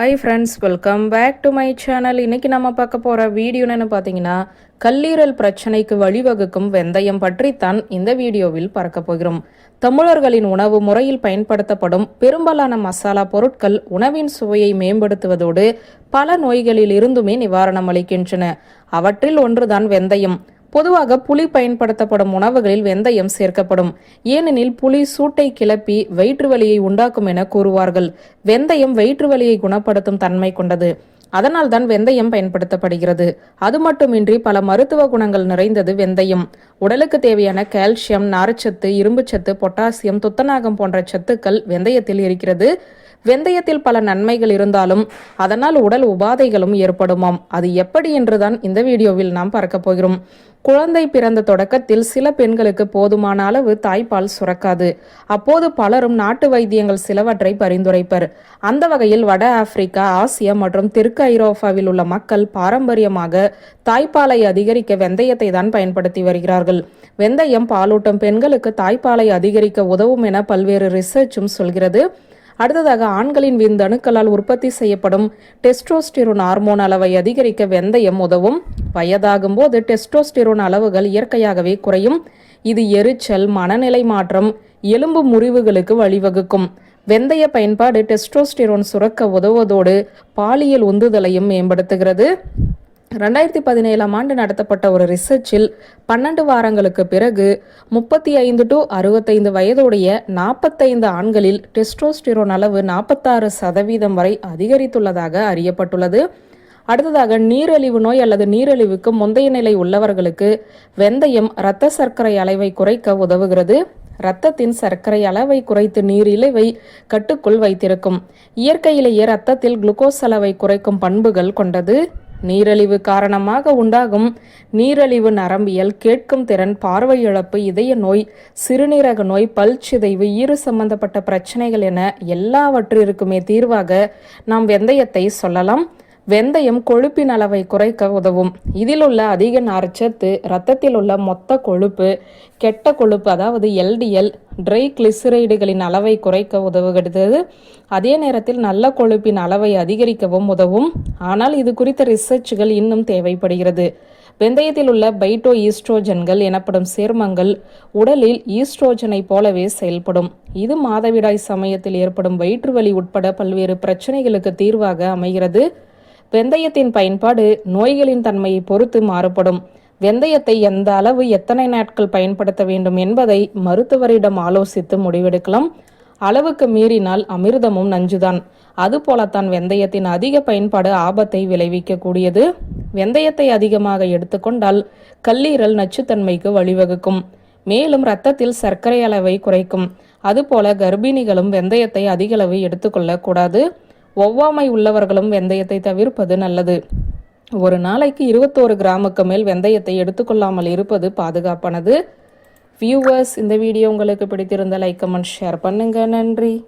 Hi friends welcome back to my channel இன்னைக்கு நம்ம பார்க்க போகிற வீடியோன்னு பார்த்தீங்கன்னா கல்லீரல் பிரச்சனைக்கு வழிவகுக்கும் வெந்தயம் பற்றித்தான் இந்த வீடியோவில் பார்க்க போகிறோம். தமிழர்களின் உணவு முறையில் பயன்படுத்தப்படும் பெரும்பாலான மசாலா பொருட்கள் உணவின் சுவையை மேம்படுத்துவதோடு பல நோய்களில் இருந்துமே நிவாரணம் அளிக்கின்றன. அவற்றில் ஒன்றுதான் வெந்தயம். பொதுவாக புளி பயன்படுத்தப்படும் உணவுகளில் வெந்தயம் சேர்க்கப்படும். ஏனெனில் புளி சூட்டை கிளப்பி வயிற்று வலியை உண்டாக்கும் என கூறுவார்கள். வெந்தயம் வயிற்று வலியை குணப்படுத்தும் தன்மை கொண்டது. அதனால் தான் வெந்தயம் பயன்படுத்தப்படுகிறது. அது மட்டுமின்றி பல மருத்துவ குணங்கள் நிறைந்தது வெந்தயம். உடலுக்கு தேவையான கால்சியம் நார்ச்சத்து இரும்புச்சத்து பொட்டாசியம் துத்தநாகம் போன்ற சத்துக்கள் வெந்தயத்தில் இருக்கிறது. வெந்தயத்தில் பல நன்மைகள் இருந்தாலும் அதனால் உடல் உபாதைகளும் ஏற்படுமாம். அது எப்படி என்றுதான் இந்த வீடியோவில் நாம் பார்க்க போகிறோம். குழந்தை பிறந்த தொடக்கத்தில் சில பெண்களுக்கு போதுமான அளவு தாய்ப்பால் சுரக்காது. அப்போது பலரும் நாட்டு வைத்தியங்கள் சிலவற்றை பரிந்துரைப்பர். அந்த வகையில் வட ஆப்பிரிக்கா ஆசியா மற்றும் தெற்கு ஐரோப்பாவில் உள்ள மக்கள் பாரம்பரியமாக தாய்ப்பாலை அதிகரிக்க வெந்தயத்தை தான் பயன்படுத்தி வருகிறார்கள். வெந்தயம் பாலூட்டும் பெண்களுக்கு தாய்ப்பாலை அதிகரிக்க உதவும் என பல்வேறு ரிசர்ச்சும் சொல்கிறது. அடுத்ததாக ஆண்களின் விந்தணுக்களால் உற்பத்தி செய்யப்படும் டெஸ்டோஸ்டிரோன் ஹார்மோன் அளவை அதிகரிக்க வெந்தயம் உதவும். வயதாகும் போது டெஸ்டோஸ்டிரோன் அளவுகள் இயற்கையாகவே குறையும். இது எரிச்சல் மனநிலை மாற்றம் எலும்பு முறிவுகளுக்கு வழிவகுக்கும். வெந்தய பயன்பாடு டெஸ்டோஸ்டிரோன் சுரக்க உதவுவதோடு பாலியல் உந்துதலையும் மேம்படுத்துகிறது. ரெண்டாயிரத்தி பதினேழாம் ஆண்டு நடத்தப்பட்ட ஒரு ரிசர்ச்சில் பன்னெண்டு வாரங்களுக்கு பிறகு முப்பத்தி ஐந்து டு அறுபத்தைந்து வயதுடைய நாற்பத்தைந்து ஆண்களில் டெஸ்ட்ரோஸ்டிரோன் அளவு நாற்பத்தாறு சதவீதம் வரை அதிகரித்துள்ளதாக அறியப்பட்டுள்ளது. அடுத்ததாக நீரிழிவு நோய் அல்லது நீரிழிவுக்கு முந்தைய நிலை உள்ளவர்களுக்கு வெந்தயம் இரத்த சர்க்கரை அளவை குறைக்க உதவுகிறது. இரத்தத்தின் சர்க்கரை அளவை குறைத்து நீரிழிவை கட்டுக்குள் வைத்திருக்கும். இயற்கையிலேயே இரத்தத்தில் குளுக்கோஸ் அளவை குறைக்கும் பண்புகள் கொண்டது. நீரழிவு காரணமாக உண்டாகும். நீரழிவு நரம்பியல் கேட்கும் திறன் பார்வை இழப்பு இதய நோய் சிறுநீரக நோய் பல் சிதைவு ஈறு சம்பந்தப்பட்ட பிரச்சனைகள் என எல்லாவற்றிற்குமே தீர்வாக நாம் வெந்தயத்தை சொல்லலாம். வெந்தயம் கொழுப்பின் அளவை குறைக்க உதவும். இதில் உள்ள அதிக நார்ச்சத்து இரத்தத்தில் உள்ள மொத்த கொழுப்பு கெட்ட கொழுப்பு அதாவது எல்டிஎல் ட்ரை கிளிசரைடுகளின் அளவை குறைக்க உதவுகிறது. அதே நேரத்தில் நல்ல கொழுப்பின் அளவை அதிகரிக்கவும் உதவும். ஆனால் இது குறித்த ரிசர்ச்சுகள் இன்னும் தேவைப்படுகிறது. வெந்தயத்தில் உள்ள பைட்டோ ஈஸ்ட்ரோஜன்கள் எனப்படும் சேர்மங்கள் உடலில் ஈஸ்ட்ரோஜனை போலவே செயல்படும். இது மாதவிடாய் சமயத்தில் ஏற்படும் வயிற்று வலி உட்பட பல்வேறு பிரச்சனைகளுக்கு தீர்வாக அமைகிறது. வெந்தயத்தின் பயன்பாடு நோய்களின் தன்மையை பொறுத்து மாறுபடும். வெந்தயத்தை எந்த அளவு எத்தனை நாட்கள் பயன்படுத்த வேண்டும் என்பதை மருத்துவரிடம் ஆலோசித்து முடிவெடுக்கலாம். அளவுக்கு மீறினால் அமிர்தமும் நஞ்சுதான். அதுபோலத்தான் வெந்தயத்தின் அதிக பயன்பாடு ஆபத்தை விளைவிக்கக்கூடியது. வெந்தயத்தை அதிகமாக எடுத்துக்கொண்டால் கல்லீரல் நச்சுத்தன்மைக்கு வழிவகுக்கும். மேலும் இரத்தத்தில் சர்க்கரை அளவை குறைக்கும். அதுபோல கர்ப்பிணிகளும் வெந்தயத்தை அதிகளவு எடுத்துக்கொள்ளக்கூடாது. ஒவ்வாமை உள்ளவர்களும் வெந்தயத்தை தவிர்ப்பது நல்லது. ஒரு நாளைக்கு இருபத்தோரு கிராமுக்கு மேல் வெந்தயத்தை எடுத்துக்கொள்ளாமல் இருப்பது பாதுகாப்பானது. வியூவர்ஸ் இந்த வீடியோ உங்களுக்கு பிடித்திருந்த லைக் கமெண்ட் ஷேர் பண்ணுங்க. நன்றி.